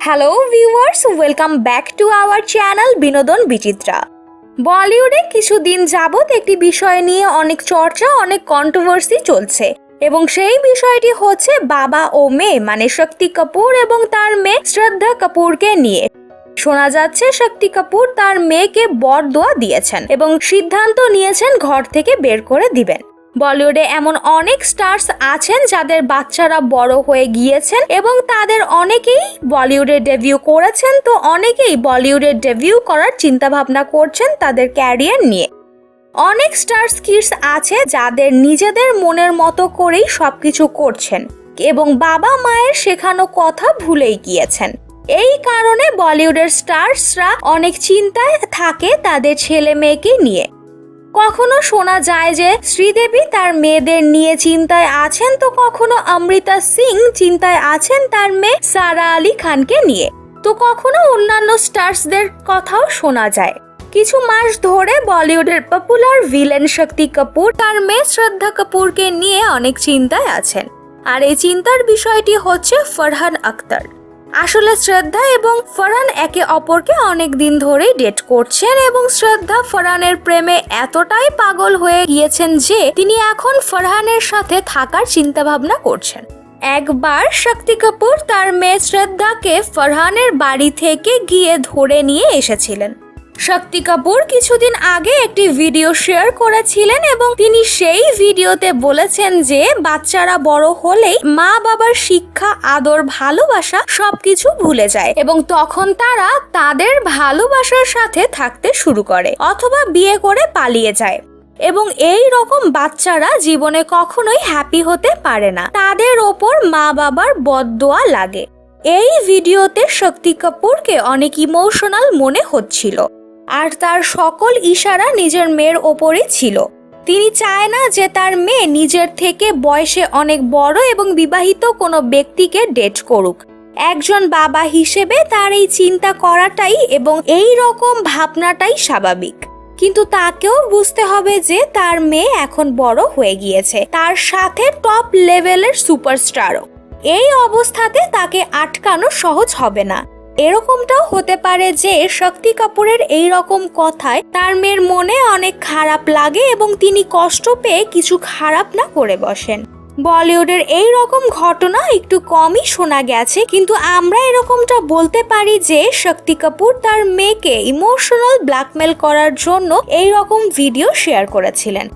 Hello viewers welcome back to our channel Binodan Bichitra বলিউডে কিছুদিন যাবৎ একটি বিষয় নিয়ে অনেক চর্চা, অনেক কন্ট্রোভার্সি চলছে। এবং সেই বিষয়টি হচ্ছে বাবা ও মেয়ে মানে শক্তি কাপুর এবং তার মেয়ে শ্রদ্ধা কাপুরকে নিয়ে। শোনা যাচ্ছে শক্তি কাপুর তার মেয়েকে বরদোয়া দিয়েছেন এবং সিদ্ধান্ত নিয়েছেন ঘর থেকে বের করে দিবেন। বলিউডে এমন অনেক স্টার্স আছেন যাদের বাচ্চারা বড় হয়ে গিয়েছেন এবং তাদের অনেকেই বলিউডে ডেবিউ করেছেন। তো অনেকেই বলিউডে ডেবিউ করার চিন্তা ভাবনা করছেন তাদের ক্যারিয়ার নিয়ে। অনেক স্টার্স কিডস আছে যাদের নিজেদের মনের মতো করেই সবকিছু করছেন এবং বাবা মায়ের শেখানো কথা ভুলেই গিয়েছেন। এই কারণে বলিউডের স্টার্সরা অনেক চিন্তায় থাকে তাদের ছেলে মেয়েকে নিয়ে। কখনো শোনা যায় যে শ্রীদেবী তার মেয়েদের নিয়ে চিন্তায় আছেন তো কখনো অমৃতা সিং চিন্তায় আছেন তার মেয়ে সারা আলী খানকে নিয়ে। তো কখনো অন্যান্য স্টার্সদের কথাও শোনা যায়। কিছু মাস ধরে বলিউডের পপুলার ভিলেন শক্তি কাপুর তার মেয়ে শ্রদ্ধা কাপুরকে নিয়ে অনেক চিন্তায় আছেন। আর এই চিন্তার বিষয়টি হচ্ছে ফরহান আক্তার আসলে শ্রদ্ধা এবং ফরহান একে অপরকে অনেক দিন ধরেই ডেট করছেন এবং শ্রদ্ধা ফরানের প্রেমে এতটাই পাগল হয়ে গিয়েছেন যে তিনি এখন ফরহানের সাথে থাকার চিন্তা ভাবনা করছেন। একবার শক্তি কাপুর তার মেয়ে শ্রদ্ধাকে ফরহানের বাড়ি থেকে গিয়ে ধরে নিয়ে এসেছিলেন। শক্তি কাপুর কিছুদিন আগে একটি ভিডিও শেয়ার করেছিলেন এবং তিনি সেই ভিডিওতে বলেছেন যে বাচ্চারা বড় হলেই মা বাবার শিক্ষা, আদর, ভালোবাসা সবকিছু ভুলে যায় এবং তখন তারা তাদের ভালোবাসার সাথে থাকতে শুরু করে অথবা বিয়ে করে পালিয়ে যায়। এবং এই রকম বাচ্চারা জীবনে কখনোই হ্যাপি হতে পারে না। তাদের ওপর মা বাবার বদদোয়া লাগে। এই ভিডিওতে শক্তি কাপুরকে অনেক ইমোশনাল মনে হচ্ছিল। আর তার সকল ইশারা নিজের মেয়ের ওপরই ছিল। তিনি চায় না যে তার মেয়ে নিজের থেকে বয়সে অনেক বড় এবং বিবাহিত কোনো ব্যক্তিকে ডেট করুক। একজন বাবা হিসেবে তার এই চিন্তা করাটাই এবং এই রকম ভাবনাটাই স্বাভাবিক। কিন্তু তাকেও বুঝতে হবে যে তার মেয়ে এখন বড় হয়ে গিয়েছে। তার সাথে টপ লেভেলের সুপারস্টারও এই অবস্থাতে তাকে আটকানো সহজ হবে না। এরকমটাও হতে পারে যে শক্তি কাপুরের এই রকম কথায় তার মেয়ের মনে অনেক খারাপ লাগে এবং তিনি কষ্ট পেয়ে কিছু খারাপ না করে বসেন। বলিউডের এই রকম ঘটনা একটু কমই শোনা গেছে, কিন্তু আমরা এরকমটা বলতে পারি যে শক্তি কাপুর তার মেয়েকে ইমোশনাল ব্ল্যাকমেল করার জন্য এই রকম ভিডিও শেয়ার করেছিলেন।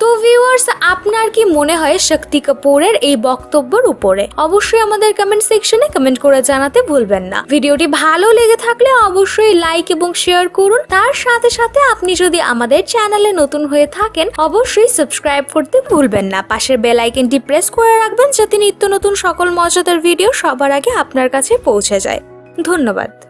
তো ভিউয়ার্স আপনার কি মনে হয় শক্তি কাপুরের এই বক্তব্যের উপরে? অবশ্যই আমাদের কমেন্ট সেকশনে কমেন্ট করে জানাতে ভুলবেন না। ভিডিওটি ভালো লেগে থাকলে অবশ্যই লাইক এবং শেয়ার করুন। তার সাথে সাথে আপনি যদি আমাদের চ্যানেলে নতুন হয়ে থাকেন, অবশ্যই সাবস্ক্রাইব করতে ভুলবেন না। পাশের বেল আইকনটি প্রেস করে রাখবেন যাতে নিত্য নতুন সকল মজাদার ভিডিও সবার আগে আপনার কাছে পৌঁছে যায়। ধন্যবাদ।